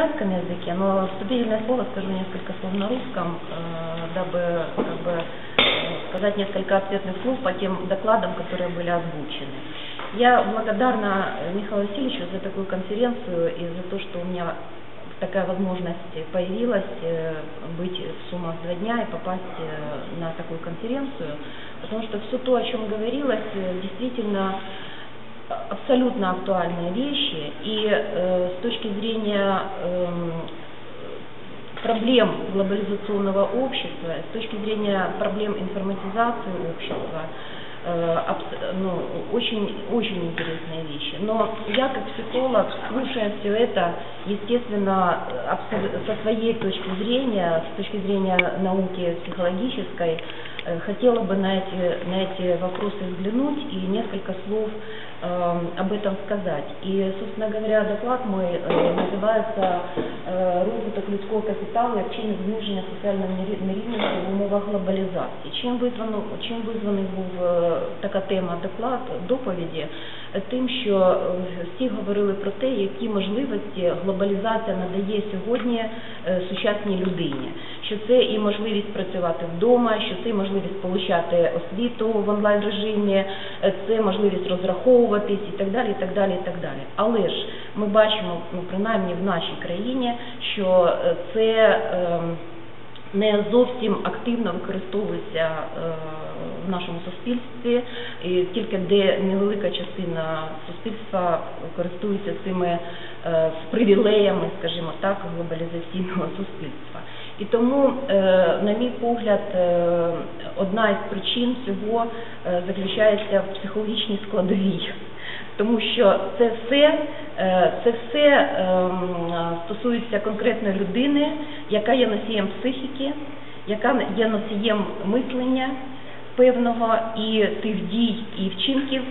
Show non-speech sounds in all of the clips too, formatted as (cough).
украинском языке, но вступительное слово скажу несколько слов на русском, э, дабы как бы, э, сказать несколько ответных слов по тем докладам, которые были озвучены. Я благодарна Михаилу Васильевичу за такую конференцию и за то, что у меня такая возможность появилась э, быть в Сумах два дня и попасть на такую конференцию, потому что все то, о чем говорилось, действительно абсолютно актуальные вещи, и э, с точки зрения э, проблем глобализационного общества, с точки зрения проблем информатизации общества, э, ну, очень, очень интересные вещи. Но я как психолог, слушая все это, естественно, со своей точки зрения, с точки зрения науки психологической, Э, хотела бы на эти, на эти вопросы взглянуть и несколько слов об этом сказать. И, собственно говоря, доклад мой э, називається э, «Розвиток людського капіталу як чинник зниження соціальної нерівності в умовах глобалізації». Чим визвано, чим визваний був е, така тема доклад доповіді? Тим, що е, всі говорили про те, які можливості глобалізація надає сьогодні е, сучасній людині що це і можливість працювати вдома, що це і можливість получати освіту в онлайн режимі, це можливість розраховуватись і так далі. і так далі, і так далі. Але ж ми бачимо, ну принаймні в нашій країні, що це е, не зовсім активно використовується е, в нашому суспільстві, і тільки де невелика частина суспільства користується цими е, привілеями, скажімо так, глобалізаційного суспільства. І тому, е, на мій погляд, е, одна із причин цього е, заключається в психологічній складовій. Тому що це все це все стосується конкретної людини, яка є носієм психіки, яка є носієм мислення певного і тих дій і вчинків,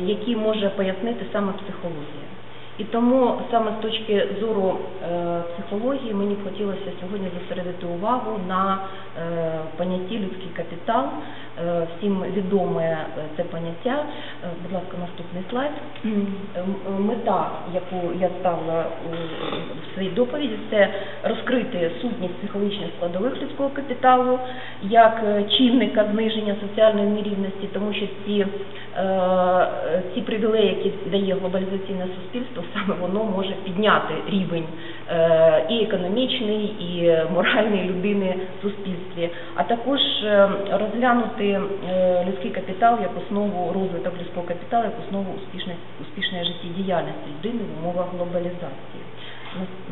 які може пояснити саме психологія. І тому саме з точки зору е, психології мені хотілося сьогодні зосередити увагу на е, понятті людський капітал. Е, всім відоме е, це поняття. Е, будь ласка, наступний слайд. Мета, яку я ставила в своїй доповіді, це розкрити сутність психологічних складових людського капіталу як чинника зниження соціальної нерівності, тому що ці, ці привілеї, які дає глобалізаційне суспільство, (laughs) саме воно може підняти рівень і економічний, і моральний людини в суспільстві, а також розглянути розглядати людський капітал як основу розвиток людського капіталу, як основу успішної успішної життєдіяльності людини в умовах глобалізації.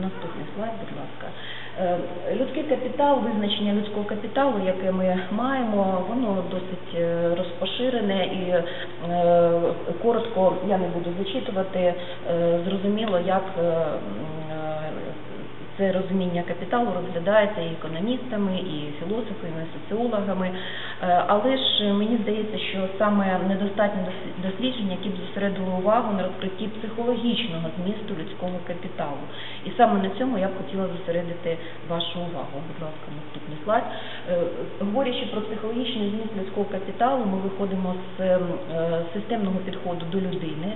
Наступний слайд, будь ласка. Людський капітал, визначення людського капіталу, яке ми маємо, воно досить розпоширене і коротко я не буду зачитувати. Зрозуміло, як це розуміння капіталу розглядається і економістами, і філософами, і соціологами. Е, але ж мені здається, що саме недостатньо дослідження, які б зосередили увагу на розкритті психологічного змісту людського капіталу. І саме на цьому я б хотіла зосередити вашу увагу. Будь ласка, наступний слайд. Е, говорячи про психологічний зміст людського капіталу, ми виходимо з е, системного підходу до людини.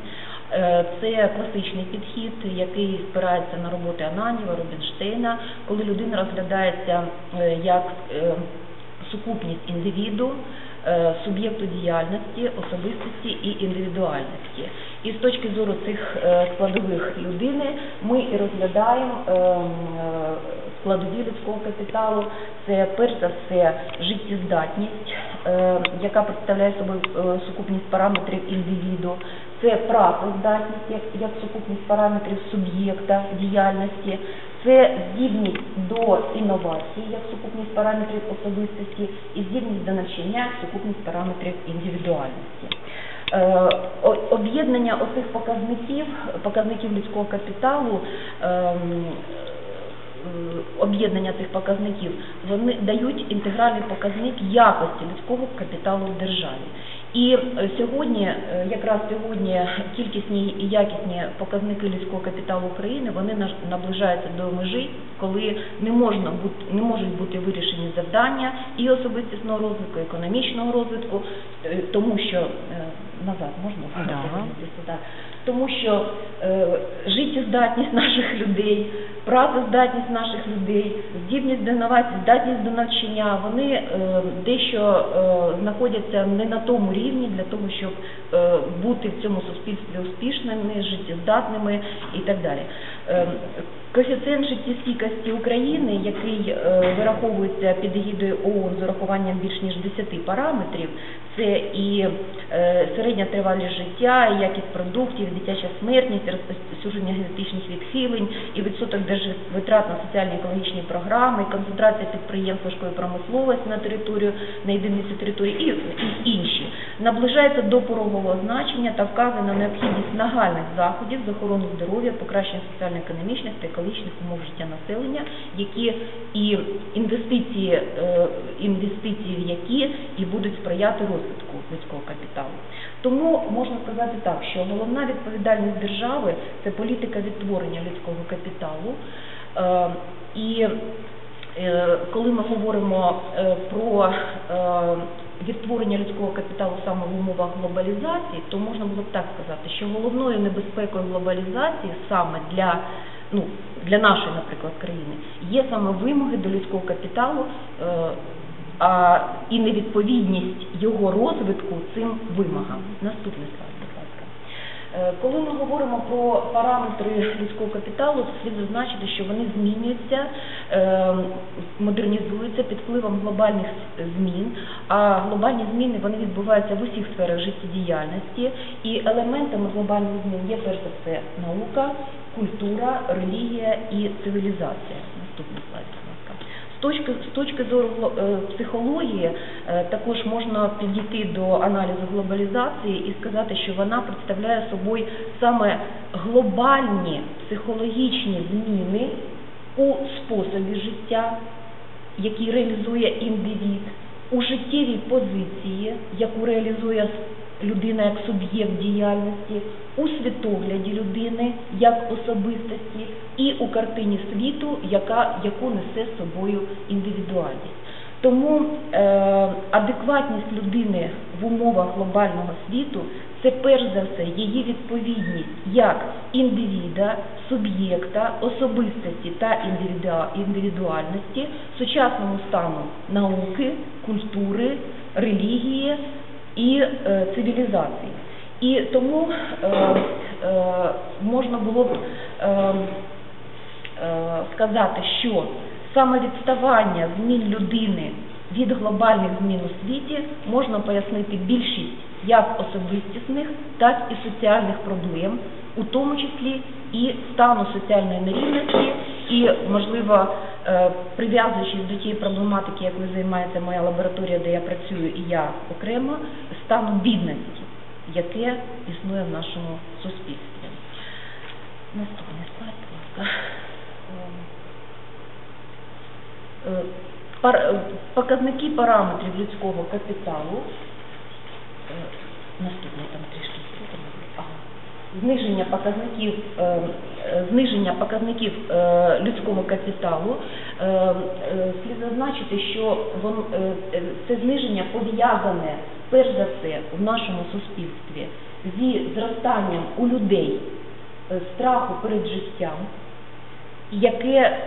Це класичний підхід, який спирається на роботи Ананіва, Рубінштейна, коли людина розглядається як сукупність індивіду, е, суб'єкту діяльності, особистості і індивідуальності. І з точки зору цих е, складових людини ми і розглядаємо е, складові людського капіталу. Це перш за все життєздатність, яка представляє собою сукупність параметрів індивіду, це працездатність як, як сукупність параметрів суб'єкта діяльності, це здібність до інновацій, як сукупність параметрів особистості, і здібність до навчання, як сукупність параметрів індивідуальності. Е, об'єднання оцих показників, показників людського капіталу, ем, об'єднання цих показників, вони дають інтегральний показник якості людського капіталу в державі. І е, сьогодні, е, якраз сьогодні, кількісні і якісні показники людського капіталу України вони наближаються до межі, коли не можна бути, не можуть бути вирішені завдання і особистісного розвитку, економічного розвитку, е, тому що назад можна Да. повернутися. Тому що е, життєздатність наших людей, працездатність наших людей, здібність до інновацій, здатність до навчання, вони е, дещо е, знаходяться не на тому рівні для того, щоб е, бути в цьому суспільстві успішними, життєздатними і так далі. Е, Коефіцієнт життєстійкості України, який е, вираховується під егідою ООН з урахуванням більш ніж 10 параметрів, це і е, середня тривалість життя, і якість продуктів, дитяча смертність, розповсюдження генетичних відхилень, і відсоток держвитрат на соціальні екологічні програми, і концентрація підприємств важкої промисловості на територію на єдиниці території і, і інші наближається до порогового значення та вказує на необхідність нагальних заходів з охорони здоров'я, покращення соціально-економічних та екологічних умов життя населення, які і інвестиції, е, інвестиції в які і будуть сприяти розвитку людського капіталу. Тому можна сказати так, що головна відповідальність держави це політика відтворення людського капіталу. Е, І Е, коли ми говоримо про відтворення людського капіталу саме в умовах глобалізації, то можна було б так сказати, що головною небезпекою глобалізації саме для ну для нашої, наприклад, країни є саме вимоги до людського капіталу. А і невідповідність його розвитку цим вимогам. Наступний слайд. Е, Коли ми говоримо про параметри людського капіталу, слід зазначити, що вони змінюються, е, модернізуються під впливом глобальних змін, а глобальні зміни вони відбуваються в усіх сферах життєдіяльності, і елементами глобальних змін є перш за все наука, культура, релігія і цивілізація. Наступний слайд, точки, з точки зору е, психології е, також можна підійти до аналізу глобалізації і сказати, що вона представляє собою саме глобальні психологічні зміни у способі життя, які реалізує індивід, у життєвій позиції, яку реалізує людина як суб'єкт діяльності, у світогляді людини як особистості і у картині світу, яка, яку несе з собою індивідуальність. Тому е, адекватність людини в умовах глобального світу це перш за все її відповідність як індивіда, суб'єкта, особистості та індивідуальності, сучасному стану науки, культури, релігії і е, цивілізації. І тому е, е, можна було б сказати, що саме відставання змін людини від глобальних змін у світі можна пояснити більшість як особистісних, так і соціальних проблем, у тому числі і стану соціальної нерівності, і, можливо, прив'язуючись до тієї проблематики, якою займається моя лабораторія, де я працюю, і я окремо, стану бідності, яке існує в нашому суспільстві. Наступний слайд, будь ласка. Е, е, е, Показники параметрів людського капіталу. Е, Наступний там трішки. Зниження показників, е, е, зниження показників е, людського капіталу. Слід зазначити, що це зниження пов'язане перш за все в нашому суспільстві зі зростанням у людей страху перед життям, яке,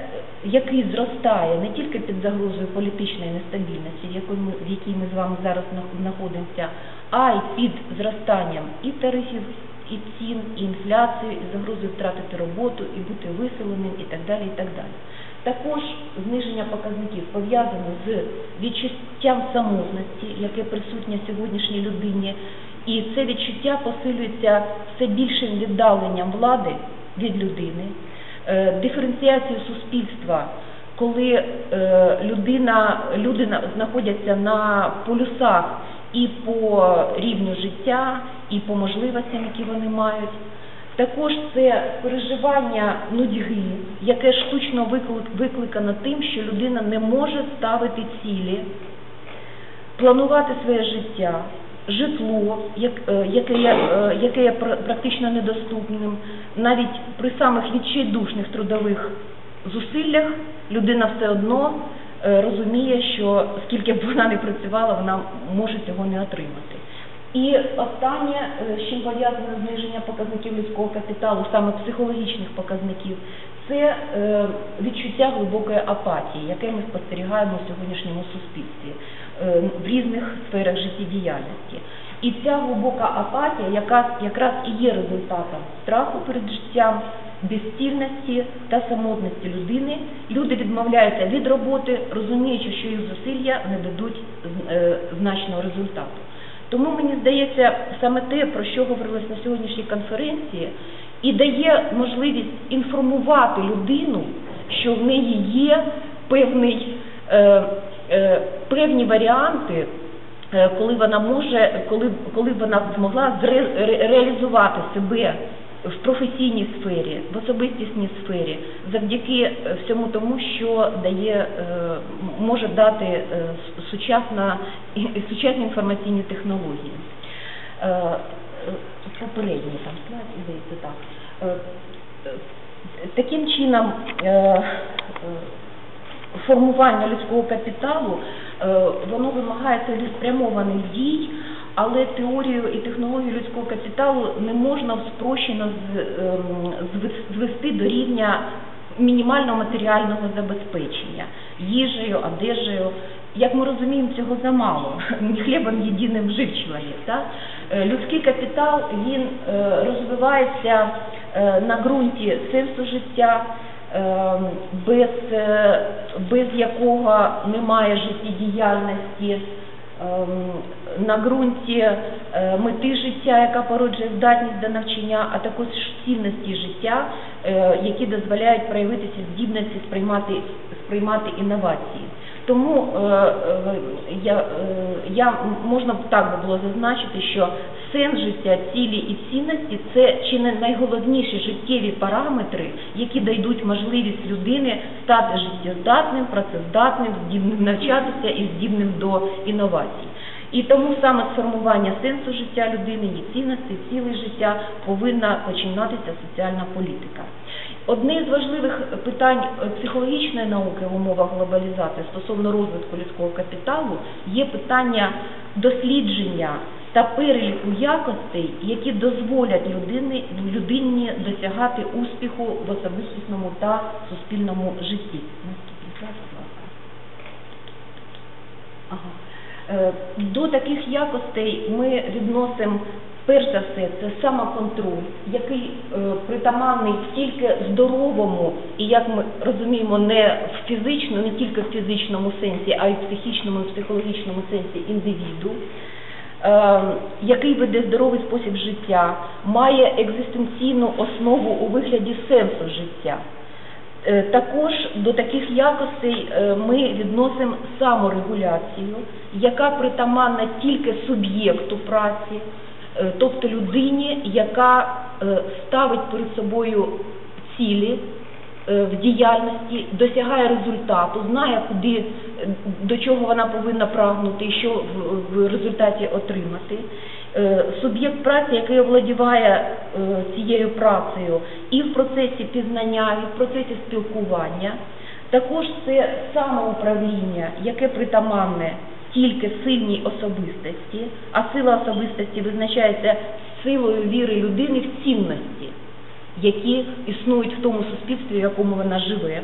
який зростає не тільки під загрозою політичної нестабільності, в якій ми, в якій ми з вами зараз знаходимося, а й під зростанням і тарифів, і цін, і інфляцію, і загрозою втратити роботу, і бути виселеним, і так далі. і так далі. Також зниження показників пов'язане з відчуттям самотності, яке присутнє сьогоднішній людині, і це відчуття посилюється все більшим віддаленням влади від людини, е, диференціацію суспільства, коли е, людина, люди знаходяться на полюсах і по рівню життя, і по можливостям, які вони мають. Також це переживання нудьги, яке штучно виклик- викликано тим, що людина не може ставити цілі, планувати своє життя, житло, е, яке є, е, яке є практично недоступним. Навіть при самих відчайдушних трудових зусиллях людина все одно розуміє, що скільки б вона не працювала, вона може цього не отримати. І останнє, е, з чим пов'язане зниження показників людського капіталу, саме психологічних показників, це е, відчуття глибокої апатії, яке ми спостерігаємо в сьогоднішньому суспільстві е, в різних сферах життєдіяльності. І ця глибока апатія, яка якраз і є результатом страху перед життям, безцільності та самотності людини. Люди відмовляються від роботи, розуміючи, що їх зусилля не дадуть е, значного результату. Тому мені здається, саме те, про що говорилось на сьогоднішній конференції, і дає можливість інформувати людину, що в неї є певний, е, е, певні варіанти, е, коли вона може, коли, коли вона змогла зре, ре, реалізувати себе в професійній сфері, в особистісній сфері, завдяки е, всьому тому, що дає, е, може дати е, сучасна, сучасні інформаційні технології. Попередній там слайд, здається, так. Таким чином, формування людського капіталу, воно вимагає цілеспрямованих дій, але теорію і технологію людського капіталу не можна спрощено ем, звести до рівня мінімального матеріального забезпечення їжею, одежею. Як ми розуміємо, цього замало. (laughs) Не хлібом єдиним жив чоловік. Так? Е, Людський капітал він е, розвивається е, на ґрунті сенсу життя, без, без якого немає життєдіяльності, на ґрунті е, мети життя, яка породжує здатність до навчання, а також цінності життя, е, які дозволяють проявитися здібності сприймати, сприймати інновації. Тому е, я, я можна б так би було зазначити, що сенс життя, цілі і цінності це чи не найголовніші життєві параметри, які дадуть можливість людини стати життєздатним, працездатним, здібним навчатися і здібним до інновацій. І тому саме сформування сенсу життя людини, її цінностей, цілей життя повинна починатися соціальна політика. Одне з важливих питань психологічної науки в умовах глобалізації стосовно розвитку людського капіталу є питання дослідження та переліку якостей, які дозволять людині, людині досягати успіху в особистісному та суспільному житті. Е, До таких якостей ми відносимо перш за все це самоконтроль, який е, притаманний тільки здоровому і, як ми розуміємо, не в фізичному, не тільки в фізичному сенсі, а й в психічному і психологічному сенсі індивіду. Е, Який веде здоровий спосіб життя, має екзистенційну основу у вигляді сенсу життя. Е, Також до таких якостей е, ми відносимо саморегуляцію, яка притаманна тільки суб'єкту праці, е, тобто людині, яка ставить перед собою цілі в діяльності, досягає результату, знає, куди до чого вона повинна прагнути і що в, результаті отримати. Е, Суб'єкт праці, який овладіває е, цією працею і в процесі пізнання, і в процесі спілкування. Також це самоуправління, яке притаманне тільки сильній особистості, а сила особистості визначається силою віри людини в цінності, які існують в тому суспільстві, в якому вона живе,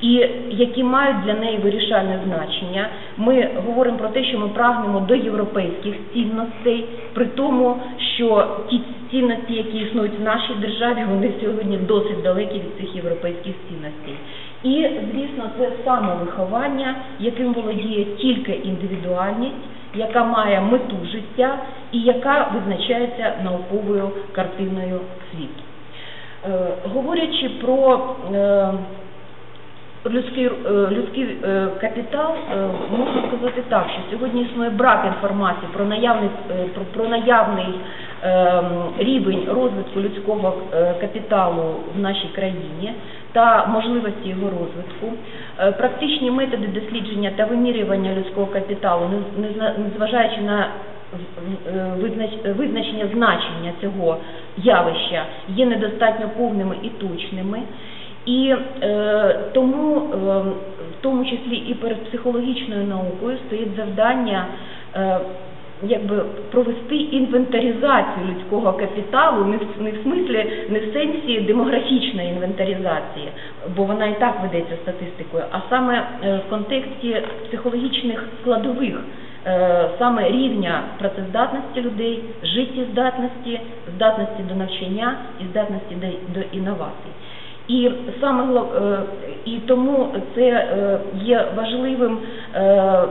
і які мають для неї вирішальне значення. Ми говоримо про те, що ми прагнемо до європейських цінностей, при тому, що ті цінності, які існують в нашій державі, вони сьогодні досить далекі від цих європейських цінностей. І, звісно, це самовиховання, яким володіє тільки індивідуальність, яка має мету життя і яка визначається науковою картиною світу. Е, Говорячи про е, людський, е, людський е, капітал, е, можна сказати так, що сьогодні існує брак інформації про наявний, про, про наявний рівень розвитку людського капіталу в нашій країні та можливості його розвитку. Практичні методи дослідження та вимірювання людського капіталу, не- не незважаючи на визначення значення цього явища, є недостатньо повними і точними. І е, тому, е, в тому числі і перед психологічною наукою, стоїть завдання е, якби провести інвентаризацію людського капіталу, не в, не в смислі, не в сенсі демографічної інвентаризації, бо вона і так ведеться статистикою, а саме е, в контексті психологічних складових, е, саме рівня працездатності людей, життєздатності, здатності до навчання і здатності до, до інновацій. І саме е, і тому це е, є важливим е,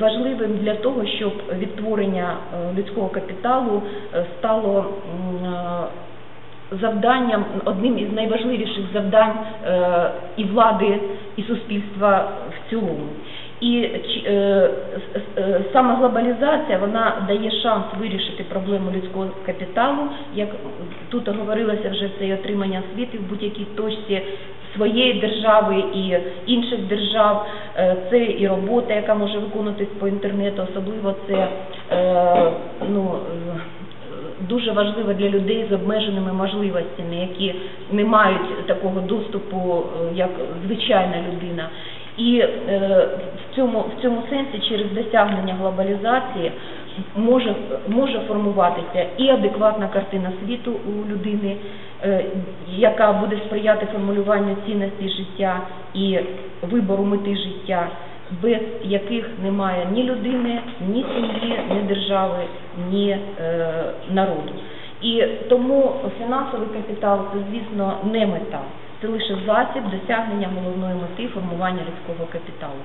важливим для того, щоб відтворення людського капіталу стало завданням, одним із найважливіших завдань і влади, і суспільства в цілому. І е, е, саме глобалізація вона дає шанс вирішити проблему людського капіталу, як тут говорилося вже це отримання освіти в будь-якій точці своєї держави і інших держав. Е, Це і робота, яка може виконуватись по інтернету, особливо це е, ну. е, дуже важливо для людей з обмеженими можливостями, які не мають такого доступу, е, як звичайна людина. І е, в цьому в цьому сенсі через досягнення глобалізації може може формуватися і адекватна картина світу у людини, е, яка буде сприяти формулюванню цінностей життя і вибору мети життя, без яких немає ні людини, ні сім'ї, ні держави, ні е, народу. І тому фінансовий капітал це, звісно, не мета. Це лише засіб досягнення головної мети формування людського капіталу.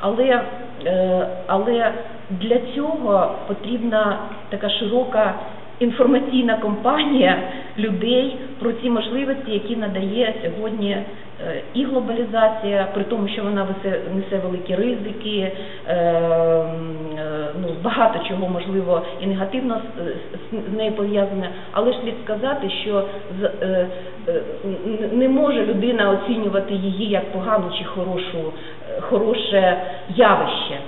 Але, е, але для цього потрібна така широка інформаційна кампанія людей про ці можливості, які надає сьогодні е, і глобалізація, при тому, що вона несе великі ризики, е, ну, багато чого можливо і негативно з, нею пов'язане, але ж слід сказати, що з, не може людина оцінювати її як погану чи хорошу, е, хороше явище.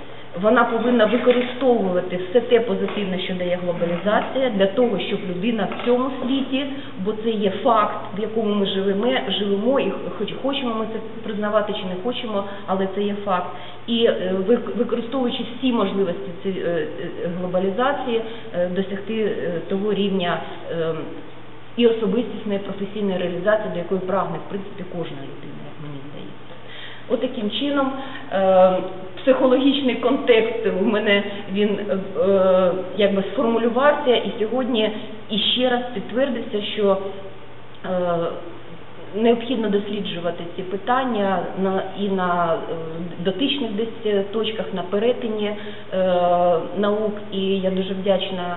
Вона повинна використовувати все те позитивне, що дає глобалізація, для того, щоб людина в цьому світі, бо це є факт, в якому ми живемо, живемо, і хоч хочемо ми це признавати чи не хочемо, але це є факт. І е, використовуючи всі можливості е, е, глобалізації, е, досягти е, того рівня. І особистісної професійної реалізації, до якої прагне в принципі кожна людина, як мені здається. От чином е, психологічний контекст у мене він е, якби сформулювався, і сьогодні іще раз підтвердився, що е, необхідно досліджувати ці питання на і на е, дотичних десь е, точках, на перетині е, наук. І я дуже вдячна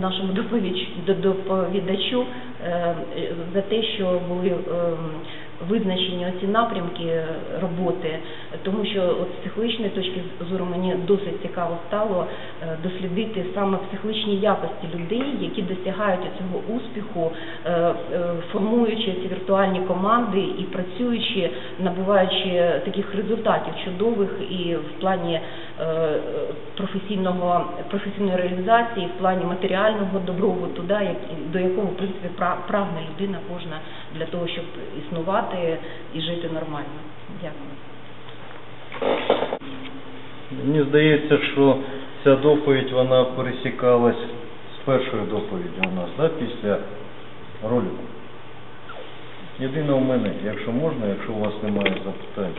нашому доповідачу за те, що були визначені оці напрямки роботи, тому що от з психологічної точки зору мені досить цікаво стало е, дослідити саме психологічні якості людей, які досягають цього успіху, е, е, формуючи ці віртуальні команди і працюючи, набуваючи таких результатів чудових і в плані професійного професійної реалізації, в плані матеріального добробуту, да, як, до якого в принципі пра- прагне людина кожна для того, щоб існувати і жити нормально. Дякую. Мені здається, що ця доповідь вона пересікалась з першою доповіддю у нас, да, після ролику. Єдине у мене, якщо можна, якщо у вас немає запитань,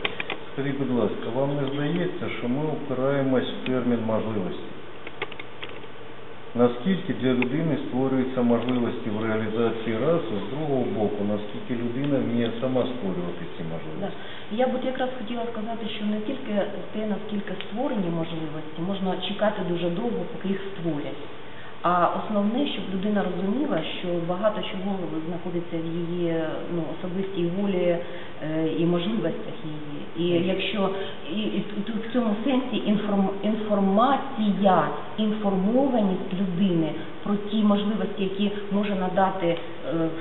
скажіть, будь ласка, вам не здається, що ми опираємось в термін можливості? Наскільки для людини створюються можливості в реалізації раз, з другого боку, наскільки людина вміє сама створювати ці можливості? Я б якраз хотіла сказати, що не тільки те, наскільки створені можливості, можна чекати дуже довго, поки їх створять. А основне, щоб людина розуміла, що багато чого знаходиться в її ну, особистій волі е, і можливостях її. І якщо і, і тут в цьому сенсі інформ, інформація, інформованість людини про ті можливості, які може надати е,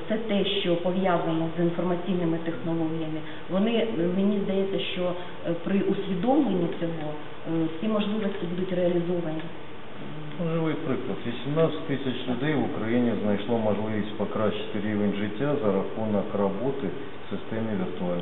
все те, що пов'язано з інформаційними технологіями, вони мені здається, що е, при усвідомленні цього е, ці можливості будуть реалізовані. Живий приклад. 18 тисяч людей в Україні знайшло можливість покращити рівень життя за рахунок роботи в системі віртуальної.